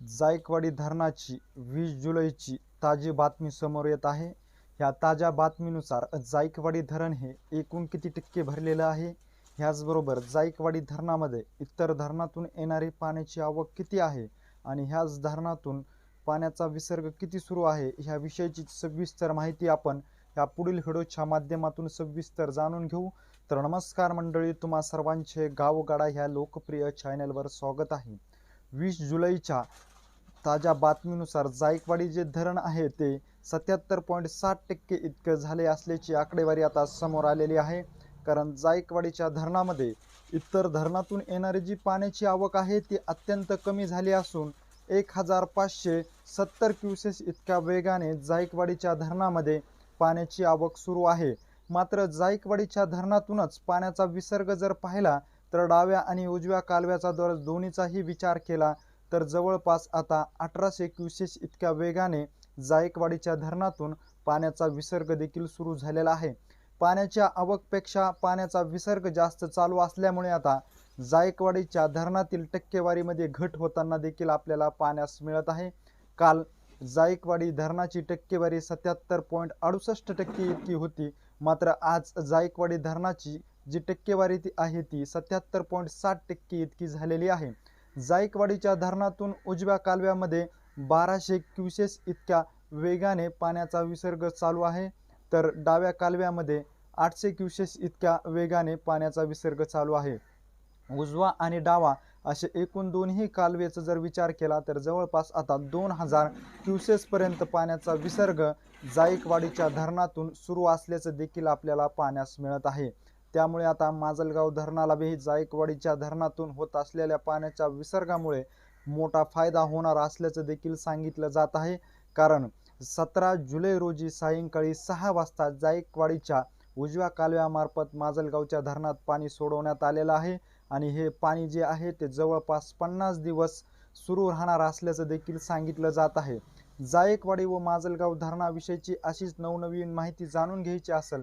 जायकवाडी धरणाची वीस जुलैची ताजी बातमी समोर येत आहे. ह्या ताज्या बातमीनुसार जायकवाडी धरण हे एकूण किती टक्के भरलेलं आहे? ह्याचबरोबर जायकवाडी धरणामध्ये इतर धरणातून येणारी पाण्याची आवक किती आहे? आणि ह्याच धरणातून पाण्याचा विसर्ग किती सुरू आहे? ह्या विषयीची सविस्तर माहिती आपण या पुढील व्हिडिओच्या माध्यमातून सविस्तर जाणून घेऊ. तर नमस्कार मंडळी तुम्हा सर्वांचे गावगाडा ह्या लोकप्रिय चॅनलवर स्वागत आहे. वीस जुलैच्या ताज्या बातमीनुसार जायकवाडी जे धरण आहे ते सत्याहत्तर पॉईंट साठ टक्के इतकं झाले असल्याची आकडेवारी आता समोर आलेली आहे. कारण जायकवाडीच्या धरणामध्ये इतर धरणातून येणारी जी पाण्याची आवक आहे ती अत्यंत कमी झाली असून एक हजार पाचशे सत्तर क्युसेस इतक्या वेगाने जायकवाडीच्या धरणामध्ये पाण्याची आवक सुरू आहे. मात्र जायकवाडीच्या धरणातूनच पाण्याचा विसर्ग जर पाहिला तर डाव्या आणि उजव्या कालव्याचा दर दोन्हीचाही विचार केला तर जवळपास आता अठराशे क्युसेस इतक्या वेगाने जायकवाडीच्या धरणातून पाण्याचा विसर्ग देखील सुरू झालेला आहे. पाण्याच्या आवकपेक्षा पाण्याचा विसर्ग जास्त चालू असल्यामुळे आता जायकवाडीच्या धरणातील टक्केवारीमध्ये घट होताना देखील आपल्याला पाण्यास मिळत आहे. काल जायकवाडी धरणाची टक्केवारी सत्याहत्तर पॉईंट अडुसष्ट टक्के इतकी होती मात्र आज जायकवाडी धरणाची जी टक्केवारी ती आहे ती सत्याहत्तर पॉईंट साठ टक्के इतकी झालेली आहे. जायकवाडीच्या धरणातून उजव्या कालव्यामध्ये बाराशे क्युसेस इतक्या वेगाने पाण्याचा विसर्ग चालू आहे. तर डाव्या कालव्यामध्ये आठशे क्युसेस इतक्या वेगाने पाण्याचा विसर्ग चालू आहे. उजवा आणि डावा असे एकूण दोन्ही कालवेचा जर विचार केला तर जवळपास आता दोन हजार क्युसेसपर्यंत पाण्याचा विसर्ग जायकवाडीच्या धरणातून सुरू असल्याचं देखील आपल्याला पाण्यास मिळत आहे. त्यामुळे आता माजलगाव धरणालाही जायकवाडीच्या धरणातून होत असलेल्या पाण्याच्या विसर्गामुळे मोठा फायदा होणार असल्याचं देखील सांगितलं जात आहे. कारण सतरा जुलै रोजी सायंकाळी सहा वाजता जायकवाडीच्या उजव्या कालव्यामार्फत माजलगावच्या धरणात पाणी सोडवण्यात आलेलं आहे आणि हे पाणी जे आहे ते जवळपास पन्नास दिवस सुरू राहणार असल्याचं देखील सांगितलं जात आहे. जायकवाडी व माजलगाव धरणाविषयीची अशीच नवनवीन माहिती जाणून घ्यायची असेल